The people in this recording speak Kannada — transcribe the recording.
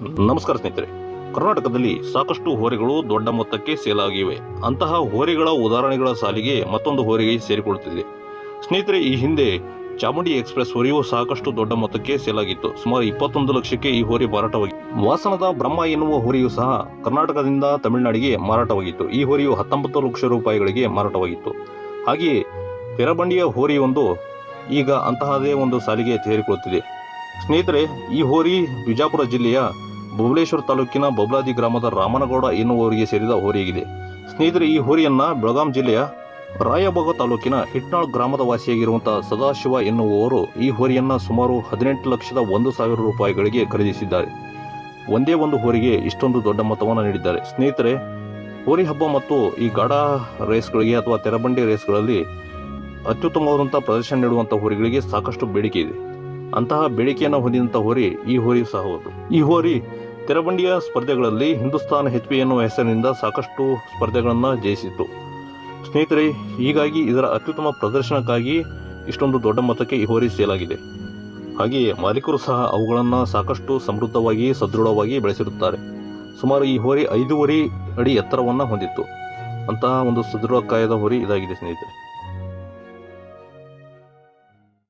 ನಮಸ್ಕಾರ ಸ್ನೇಹಿತರೆ. ಕರ್ನಾಟಕದಲ್ಲಿ ಸಾಕಷ್ಟು ಹೋರಿಗಳು ದೊಡ್ಡ ಮೊತ್ತಕ್ಕೆ ಸೇಲ್ ಆಗಿವೆ ಅಂತಹ ಹೋರಿಗಳ ಉದಾಹರಣೆಗಳ ಸಾಲಿಗೆ ಮತ್ತೊಂದು ಹೋರಿಗೆ ಸೇರಿಕೊಳ್ಳುತ್ತಿದೆ. ಸ್ನೇಹಿತರೆ, ಈ ಹಿಂದೆ ಚಾಮುಂಡಿ ಎಕ್ಸ್ಪ್ರೆಸ್ ಹೋರಿಯು ಸಾಕಷ್ಟು ದೊಡ್ಡ ಮೊತ್ತಕ್ಕೆ ಸೇಲ್ ಆಗಿತ್ತು ಸುಮಾರು ಇಪ್ಪತ್ತೊಂದು ಲಕ್ಷಕ್ಕೆ ಈ ಹೋರಿ ಮಾರಾಟವಾಗಿತ್ತು ವಾಸನದ ಬ್ರಹ್ಮ ಎನ್ನುವ ಹೋರಿಯು ಸಹ ಕರ್ನಾಟಕದಿಂದ ತಮಿಳುನಾಡಿಗೆ ಮಾರಾಟವಾಗಿತ್ತು. ಈ ಹೋರಿಯು ಹತ್ತೊಂಬತ್ತು ಲಕ್ಷ ರೂಪಾಯಿಗಳಿಗೆ ಮಾರಾಟವಾಗಿತ್ತು. ಹಾಗೆಯೇ ತೆರಬಂಡಿಯ ಹೋರಿಯೊಂದು ಈಗ ಅಂತಹದೇ ಒಂದು ಸಾಲಿಗೆ ಸೇರಿಕೊಳ್ಳುತ್ತಿದೆ. ಸ್ನೇಹಿತರೆ, ಈ ಹೋರಿ ವಿಜಾಪುರ ಜಿಲ್ಲೆಯ ಬಬಲೇಶ್ವರ ತಾಲೂಕಿನ ಬಬ್ಲಾದಿ ಗ್ರಾಮದ ರಾಮನಗೌಡ ಎನ್ನುವವರಿಗೆ ಸೇರಿದ ಹೋರಿಯಾಗಿದೆ. ಸ್ನೇಹಿತರೆ, ಈ ಹೋರಿಯನ್ನ ಬೆಳಗಾಂ ಜಿಲ್ಲೆಯ ರಾಯಬಾಗ ತಾಲೂಕಿನ ಹಿಟ್ನಾಳ್ ಗ್ರಾಮದ ವಾಸಿಯಾಗಿರುವಂತಹ ಸದಾಶಿವ ಎನ್ನುವವರು ಈ ಹೋರಿಯನ್ನ ಸುಮಾರು ಹದಿನೆಂಟು ಲಕ್ಷದ ಒಂದು ಸಾವಿರ ರೂಪಾಯಿಗಳಿಗೆ ಖರೀದಿಸಿದ್ದಾರೆ. ಒಂದೇ ಒಂದು ಹೋರಿಗೆ ಇಷ್ಟೊಂದು ದೊಡ್ಡ ಮೊತ್ತವನ್ನು ನೀಡಿದ್ದಾರೆ. ಸ್ನೇಹಿತರೆ, ಹೋರಿ ಹಬ್ಬ ಮತ್ತು ಈ ಗಾಡ ರೇಸ್ಗಳಿಗೆ ಅಥವಾ ತೆರಬಂಡಿ ರೇಸ್ಗಳಲ್ಲಿ ಅತ್ಯುತ್ತಮವಾದಂಥ ಪ್ರದರ್ಶನ ನೀಡುವಂಥ ಹೋರಿಗಳಿಗೆ ಸಾಕಷ್ಟು ಬೇಡಿಕೆ ಇದೆ. ಅಂತಹ ಬೇಡಿಕೆಯನ್ನು ಹೊಂದಿದಂಥ ಹೋರಿ ಈ ಹೋರಿ ಸಹ ಹೌದು. ಈ ಹೋರಿ ತೆರಬಂಡಿಯ ಸ್ಪರ್ಧೆಗಳಲ್ಲಿ ಹಿಂದೂಸ್ತಾನ್ ಹೆಚ್ ಪಿ ಎನ್ನುವ ಹೆಸರಿನಿಂದ ಸಾಕಷ್ಟು ಸ್ಪರ್ಧೆಗಳನ್ನು ಜಯಿಸಿತ್ತು. ಸ್ನೇಹಿತರೆ, ಹೀಗಾಗಿ ಇದರ ಅತ್ಯುತ್ತಮ ಪ್ರದರ್ಶನಕ್ಕಾಗಿ ಇಷ್ಟೊಂದು ದೊಡ್ಡ ಮೊತ್ತಕ್ಕೆ ಈ ಹೋರಿ ಸೇಲಾಗಿದೆ ಹಾಗೆಯೇ ಮಾಲೀಕರು ಸಹ ಅವುಗಳನ್ನು ಸಾಕಷ್ಟು ಸಮೃದ್ಧವಾಗಿ, ಸದೃಢವಾಗಿ ಬೆಳೆಸಿರುತ್ತಾರೆ. ಸುಮಾರು ಈ ಹೋರಿ ಐದೂವರೆ ಅಡಿ ಎತ್ತರವನ್ನು ಹೊಂದಿತ್ತು. ಅಂತಹ ಒಂದು ಸದೃಢ ಕಾಯದ ಹೋರಿ ಇದಾಗಿದೆ ಸ್ನೇಹಿತರೆ.